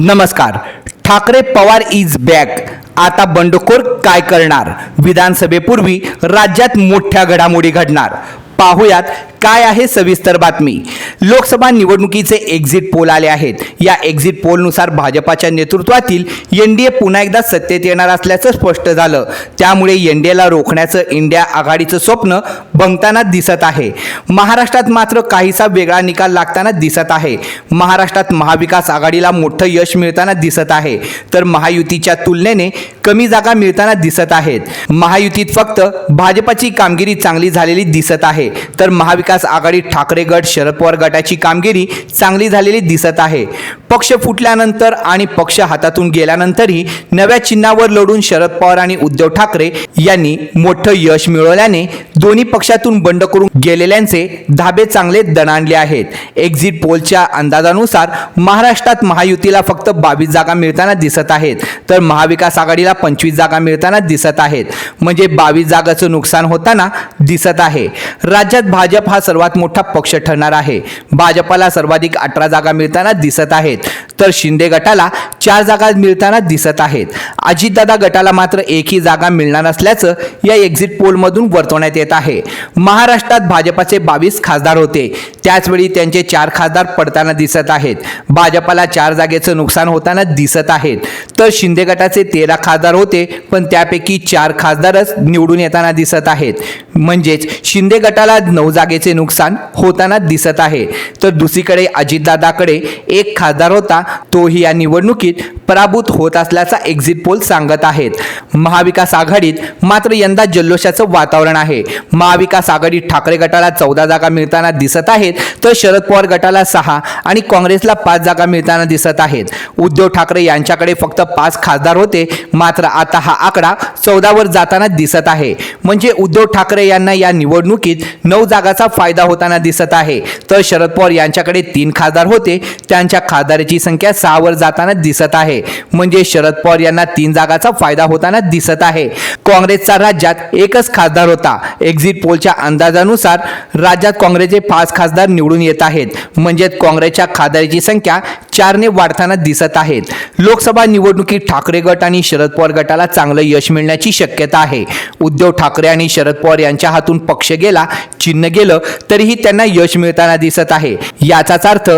नमस्कार. Thackeray Pawar is back आता बंडखोर काय करणार? विधानसभेपूर्वी राज्यात मोठ्या घडामोडी घडणार. पाहुयात काय आहे सविस्तर बातमी? लोकसभा निवडणुकीचे एक्झिट पोल आले आहेत. या एक्झिट पोलनुसार भाजपाच्या नेतृत्वातील एन डी ए पुन्हा एकदा सत्तेत येणार असल्याचं स्पष्ट झालं. त्यामुळे एन डी एला रोखण्याचं इंडिया आघाडीचं स्वप्न बंगताना दिसत आहे. महाराष्ट्रात मात्र काहीसा वेगळा निकाल लागताना दिसत आहे. महाराष्ट्रात महाविकास आघाडीला मोठं यश मिळताना दिसत आहे. तर महायुतीच्या तुलनेने कमी जागा मिळताना दिसत आहेत. महायुतीत फक्त भाजपाची कामगिरी चांगली झालेली दिसत आहे. तर महाविकास आघाडी ठाकरे गट शरद पवार गटाची कामगिरी चांगली झालेली दिसत आहे. पक्ष फुटल्यानंतर आणि पक्ष हातातून गेल्यानंतरही नव्या चिन्हावर लढून शरद पवार आणि उद्धव ठाकरे यांनी मोठं यश मिळवल्याने दोन्ही पक्षातून बंड करून गेलेल्यांचे धाबे चांगले दणाणले आहेत. एक्झिट पोलच्या अंदाजानुसार महाराष्ट्रात महायुतीला फक्त बावीस जागा मिळताना दिसत आहेत तर महाविकास आघाडीला पंचवीस जागा मिळताना दिसत आहेत. म्हणजे बावीस जागाचं नुकसान होताना दिसत आहे. राज्यात भाजप हा सर्वात मोठा पक्ष ठरणार आहे. भाजपाला सर्वाधिक अठरा जागा मिळताना दिसत आहेत. तर शिंदे गटाला चार जागा मिळताना दिसत आहेत. अजितदादा गटाला मात्र एकही जागा मिळणार असल्याचं या एक्झिट पोलमधून वर्तवण्यात येत आहे. महाराष्ट्रात भाजपाचे बावीस खासदार होते. त्याचवेळी त्यांचे चार खासदार पडताना दिसत आहेत. भाजपाला चार जागेचं नुकसान होताना दिसत आहेत. तर शिंदे गटाचे तेरा खासदार होते पण त्यापैकी चार खासदारच निवडून येताना दिसत आहेत. म्हणजेच शिंदे गटाला नऊ जागेचे नुकसान होताना दिसत आहे. तर दुसरीकडे अजितदादाकडे एक खासदार होता तोही या निवडणुकीत पराभूत होत असल्याचा एक्झिट पोल सांगत आहेत. महाविकास आघाडीत मात्र यंदा जल्लोषाचं वातावरण आहे. महाविकास आघाडीत ठाकरे गटाला चौदा जागा मिळताना दिसत आहेत तर शरद पवार गटाला सहा आणि काँग्रेसला पाच जागा मिळताना दिसत आहेत. उद्धव ठाकरे यांच्याकडे फक्त पाच खासदार होते मात्र आता हा आकडा चौदावर जाताना दिसत आहे. म्हणजे उद्धव ठाकरे यांना या निवडणुकीत नऊ जागाचा फायदा होताना दिसत आहे. तर शरद पवार यांच्याकडे तीन खासदार होते. त्यांच्या खासदाराची संख्या सहावर जाताना दिसत आहे. म्हणजे शरद पवार यांना तीन जागाचा फायदा होताना दिसत आहे. काँग्रेसचा राज्यात एकच खासदार होता. एक्झिट पोलच्या अंदाजानुसार राज्यात काँग्रेसचे पाच खासदार निवडून येत आहेत. म्हणजेच काँग्रेसच्या खासदाराची संख्या चारने वाढताना दिसत आहेत. लोकसभा निवडणुकीत ठाकरे गट आणि शरद पवार गटाला चांगलं यश मिळण्याची शक्यता आहे. उद्धव ठाकरे आणि शरद पवार यांच्या हातून पक्ष गेला चिन्ह गेलं तरीही त्यांना यश मिळताना दिसत आहे. याचाच अर्थ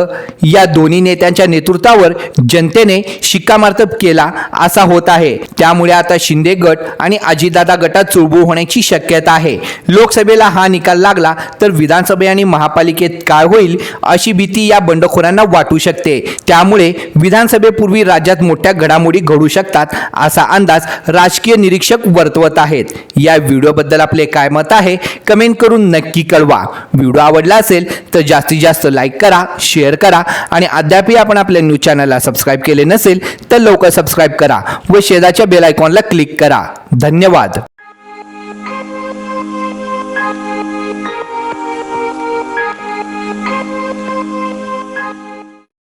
या दोन्ही नेत्यांच्या नेतृत्वावर जनतेने शिक्कामार्तब केला असा होत आहे. त्यामुळे आता शिंदे गट आणि अजितदादा गटात चुळबुळ होण्याची शक्यता आहे. लोकसभेला हा निकाल लागला तर विधानसभे आणि महापालिकेत काय होईल अशी भीती या बंडखोरांना वाटू शकते. त्यामुळे विधानसभेपूर्वी राज्यात मोठ्या घडामोडी घडू शकतात असा अंदाज राजकीय निरीक्षक वर्तवत आहेत. या व्हिडिओबद्दल आपले काय मत आहे कमेंट करून नक्की कळवा. व्हिडिओ आवडला असेल तर जास्तीत जास्त लाईक करा शेअर करा आणि अद्यापही आपण आपल्या न्यूज चॅनलला सबस्क्राईब केले नसेल तर लवकर सबस्क्राईब करा व शेजारच्या बेल आयकॉनला क्लिक करा. धन्यवाद.